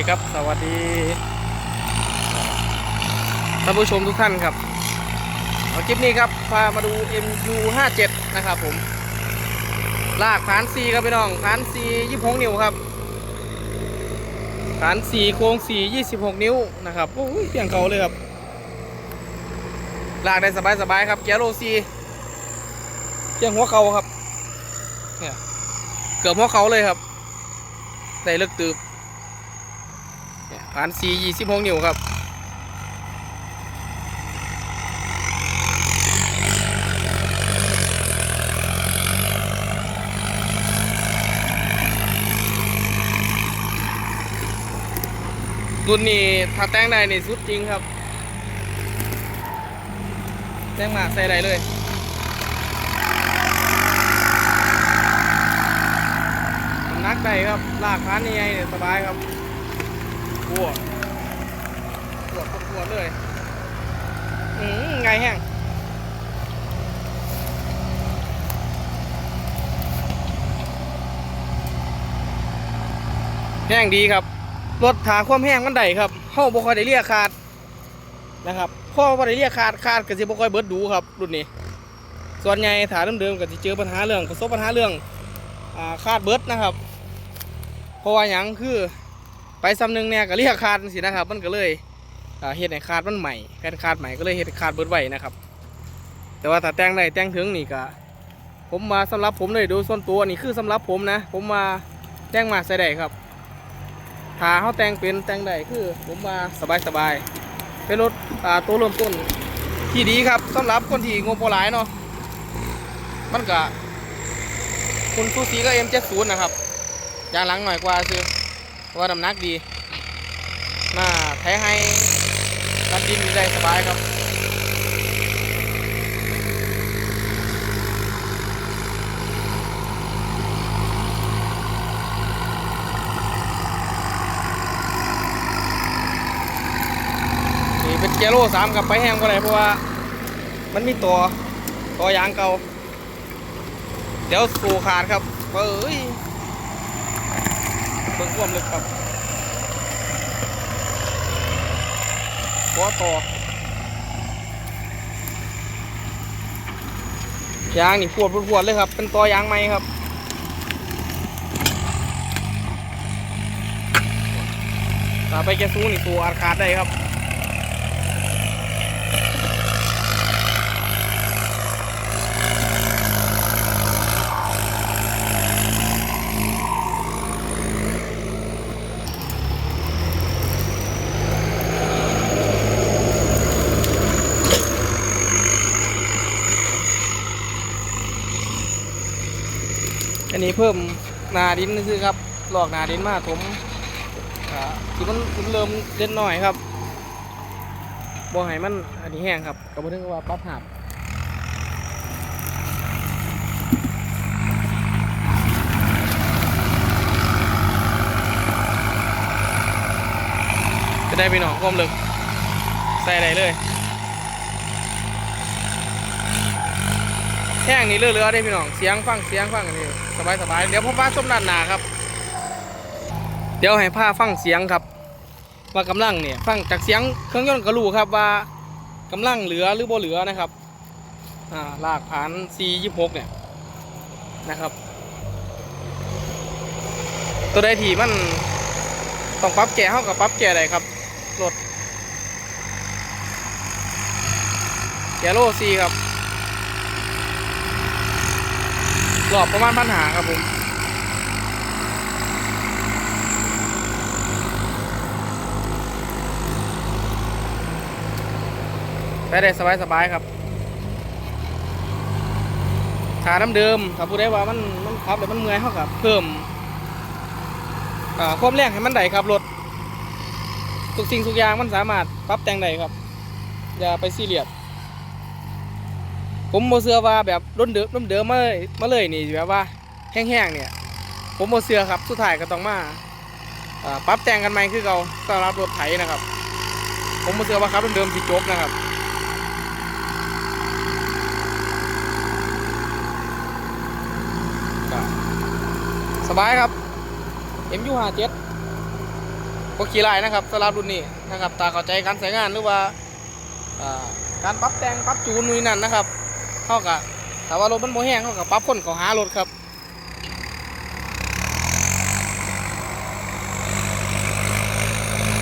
ดีครับ สวัสดีท่านผู้ชมทุกท่านครับเอาคลิปนี้ครับพามาดู MU57 นะครับผม ลากฐาน C ครับพี่น้องฐาน C 26 นิ้วครับฐาน C โค้ง C 26 นิ้วนะครับโอ้ยเพียงเขาเลยครับ ลากได้สบายๆครับแกโร C เพียงหัวเขาครับเนี่ยเกือบหัวเขาเลยครับ ได้เลิกตืบ เนี่ยผ่าน C 26นิ้วครับรุ่นนี้ถ้าแต่งได้นี่สุดจริงครับ แต่งมาใส่ได้เลยนักได้ครับลากพานนี่ไงเนี่ยสบายครับ ปวดปวดปวดเลยอืมไงแห้งแห้งดีครับ รถถาความแห้งมันได้ครับเข้าบ่ค่อยได้เรียกขาดนะครับพ่อบ่ได้เรียกขาดขาดก็สิบ่ค่อยเบิดดูครับรุ่นนี้ ส่วนใหญ่ถาเดิมๆก็สิเจอปัญหาเรื่องประสบปัญหาเรื่องอ่าขาดเบิดนะครับเพราะว่าหยังคือ ไปซ้ำหนึ่งเนี่ยก็เรียกขาดสินะครับ มันก็เลยเฮ็ดให้ขาดมันใหม่การขาดใหม่ก็เลยเฮ็ดให้ขาดเบิดไว้นะครับ แต่ว่าถ้าแต่งได้แต่งถึงนี่ก็ผมมาสำหรับผมเลยดูส่วนตัวนี่คือสำหรับผมนะ ผมมาแต่งมาใส่ได้ครับถ้าเขาแต่งเป็นแต่งได้คือ ผมมาสบายสบายเป็นรถตัวเริ่มต้นที่ดีครับสำหรับคนที่งบพอหลายเนาะมันก็คุณซูซีก็ M70 นะครับยางหลังหน่อยกว่าซื้อ เพราะว่าน้ำหนักดีหน้าแท้ให้รัดดินได้สบายครับนี่เป็นเจโร่สามกับไปแห้งก็ได้เพราะว่า มันมีตัว ตัวยางเก่า เดี๋ยวสูขาดครับเอ้ย บิ่งความลึกครับขอต่อยางนี่ปวดปวดๆเลยครับ เป็นตอยางไหมครับถ้าไปแกซูนี่ตัวอาจขาดได้ครับ นนี้เพิ่มนาดินนี่คือครับหลอกนาดินมาถมอ่าที่มันมันเริ่มเล่นหน่อยครับบ่ให้มันอันนี้แห้งครับก็บ่ถึงว่าปรับหับจะได้ไปหนองความลึกใส่ได้เลย ห้งนี่เรือๆได้พี่น้อง เสียงฟังเสียงฟังอันนี้สบายสบายเดี๋ยวผมพาส้มด้านหนาครับ เดี๋ยวให้ผ้าฟังเสียงครับ ว่ากำลังเนี่ยฟังจากเสียงเครื่องยนต์ก็รู้ครับว่ากำลังเหลือหรือบ่เหลือนะครับอ่าลากผ่าน C26 เนี่ยนะครับ ตัวใดที่มันต้องปรับแก่เข้ากับปรับแก่ได้ครับรถแกโลซีครับ รอบประมาณพันหาครับผมไปได้สบายสบายๆครับขาน้ำเดิมถ้าผู้ใดว่ามันมันขับแล้วมันเมื่อยเขากับเพิ่มความแรงให้มันได้ครับรถทุกสิ่งทุกอย่างมันสามารถปรับแต่งได้ครับ อย่าไปซีเรียส ผมโมเสือว่าแบบรุ่นเดิมรุ่นเดิมมาเลยมาเลยนี่แบบว่าแห้งๆเนี่ย ผมโมเสือครับสุดท้ายก็ต้องมาปรับแต่งกันใหม่คือเราสำหรับรถไถนะครับ ผมโมเสือว่าครับรุ่นเดิมที่จบนะครับสบายครับ MU57 บ่ขี้ลายนะครับสำหรับรุ่นนี้นะครับตาเข้าใจการใช้งานหรือว่าการปรับแต่งปรับจูนนู่นนนั่นนะครับ เท่ากับถ้าว่ารถมันบ่แห้งเท่ากับปรับคนเขาหารถครับ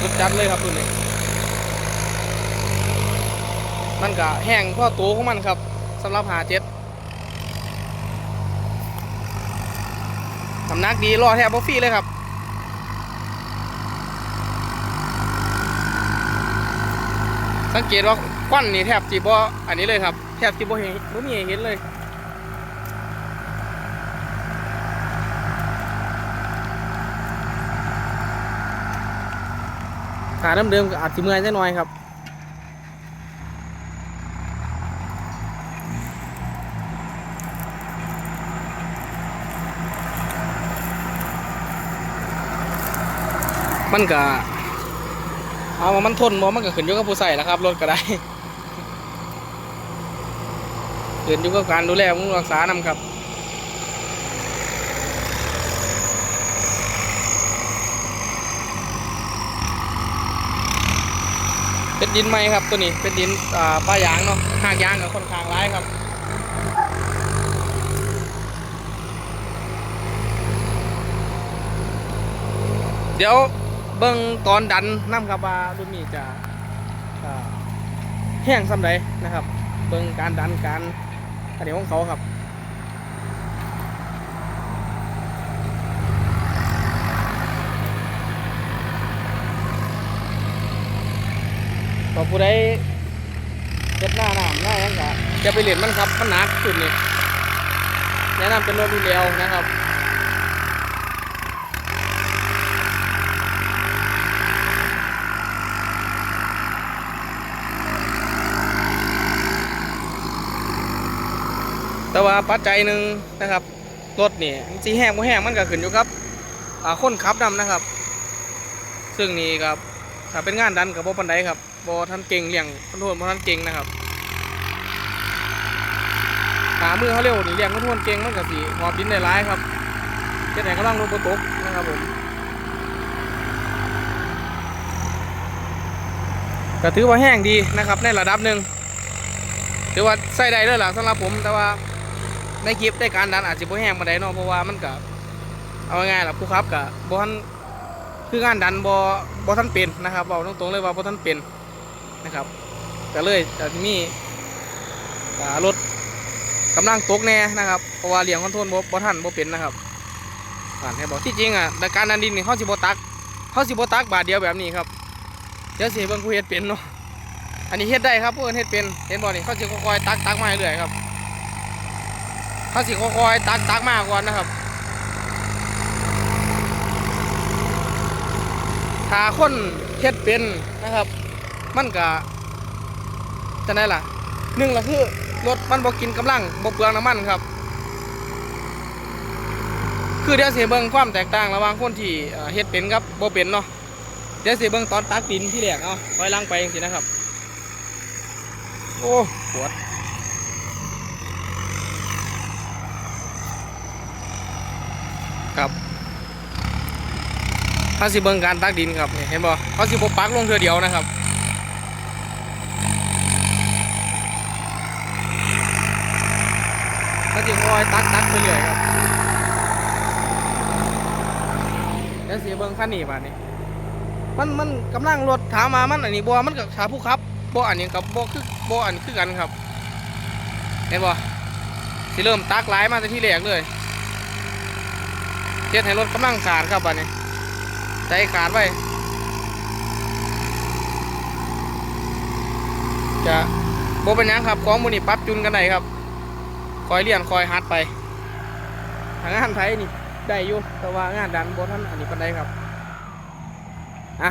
รุดจัดเลยครับรุ่นนี้มันก็แห้งเพราะตัวของมันครับสำหรับหาเจ็ดน้ำหนักดีรอแทบบ่ฟรีเลยครับสังเกตว่าควันนี่แทบจีบ่อันนี้เลยครับ แทบจีบ่เห็นบ่มีเห็นเลยขาเดิมๆก็อาจจะเมื่อยจักหน่อยครับมันก็เอามันทนบ่มันก็ขึ้นอยู่กับผู้ใส่แล้วครับรถก็ได้ ขึ้นอยู่กับการดูแลบำรุงรักษานำครับเป็นดินไหมครับตัวนี้เป็นดินอ่าป้ายางเนาะหากยางกับค่อนข้างร้ายครับเดี๋ยวเบิ่งตอนดันน้ำครับว่ารุ่นนี้จะแห้งสำใดนะครับ เบิ่งการดันการ อันนี้ของเขาครับพอผู้ใดเจ็ดหน้าหนามหน้าหยังกะจะไปเรียนมันครับมันหนักสุดนี่แนะนำเป็นรถดีเดียวนะครับ แต่ว่าปัจจัยหนึ่งนะครับรถนี่สีแห้งบ่แห้งมันก็ขึ้นอยู่กับคนขับนำนะครับ ซึ่งนี่ครับถ้าเป็นงานดันกับบ่ปันไดครับบ่ท่านเก่งเลี้ยงคอนโทรลบ่ท่านเก่งนะครับขามือเขาเร็วนี่เลี้ยงคอนโทรลเก่งมันก็สิหอบดินได้หลายครับเฮ็ดให้กำลังรถบ่ตกนะครับผมก็ถือว่าแห้งดีนะครับในระดับหนึ่งถือว่าใส่ได้เลยล่ะสำหรับผมแต่ว่า ในคลิปได้การดันอาจจะบ่แห้งมาได้เนาะเพราะว่ามันกับเอาง่ายๆล่ะผู้ขับกับบ่ทันคืองานดันบ่บ่ทันเป็นนะครับบอกตรงๆเลยว่าบ่ทันเป็นนะครับก็เลยจะมีรถกำลังตกแน่นะครับเพราะว่าเลี้ยงคอนโทรลบ่บ่ทันบ่เป็นนะครับอ่านให้บอกที่จริงอะในการดันดินนี่เขาสิบ่ตักเขาสิบ่ตักบาทเดียวแบบนี้ครับเดี๋ยวสิเบิ่งผู้เฮ็ดเป็นเนาะอันนี้เฮ็ดได้ครับผู้อื่อนเฮ็ดเป็นเห็นบ่นี่เขาสิค่อยๆตักตักมาเรื่อยครับ เขาสิค่อยๆตักตักมากก่อนนะครับถ้าคนเฮ็ดเป็นนะครับ มันก็จะได้ล่ะหนึ่งละคือรถมันบ่กินกำลังบ่เปลืองน้ำมันครับ คือเดี๋ยวเสิเบิ่งความแตกต่างระหว่างคนที่เฮ็ดเป็นกับบ่เป็นเนาะเดี๋ยวเสิเบิ่งตอนตักดินที่แรกเอาถอยหลังไปจังซี่นะครับ โอ้ปวด ครับถ้าสิเบิ่งการตักดินครับเห็นบ่เขาสิบปักลงเทือเดียวนะครับเขาสิคอยตักตักไปเรื่อยครับแล้วสิเบิ่งคันนี้บาดนี้ มันมันกำลังรถถามมามันอันนี้บ่มันกับขาผู้ขับบ่อันนี้กับบ่คือบ่อันคือกันครับเห็นบ่สิเริ่มตักหลายมาแต่ที่แรกเลย เฮ็ดให้รถกำลังขาดครับบัดนี้ใจขาดไว้จะโบเป็นยังครับของมื้อนี้ปรับจูนกันได้ครับ คอยเรียนคอยฮัดไปทางงานไทยนี่ได้อยู่แต่ว่างานดันบ่ทันอันนี้ปานใดครับอะ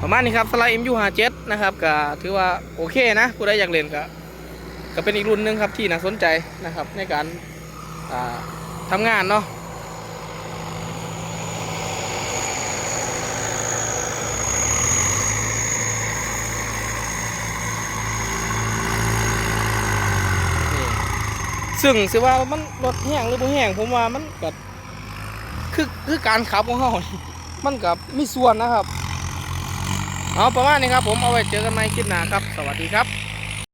ประมาณนี้ครับสไลด์ MU57 นะครับก็ถือว่าโอเคนะผู้ใดอยากเล่นก็ก็เป็นอีกรุ่นหนึ่งครับที่น่าสนใจนะครับในการทำงานเนาะ ซึ่งสิว่ามันรถแห้งหรือบ่แห้งผมว่ามันก็คือคือการขับของเขามันกับมีส่วนนะครับ เอาประมาณนี้ครับผมเอาไว้เจอกันใหม่คลิปหน้าครับ สวัสดีครับ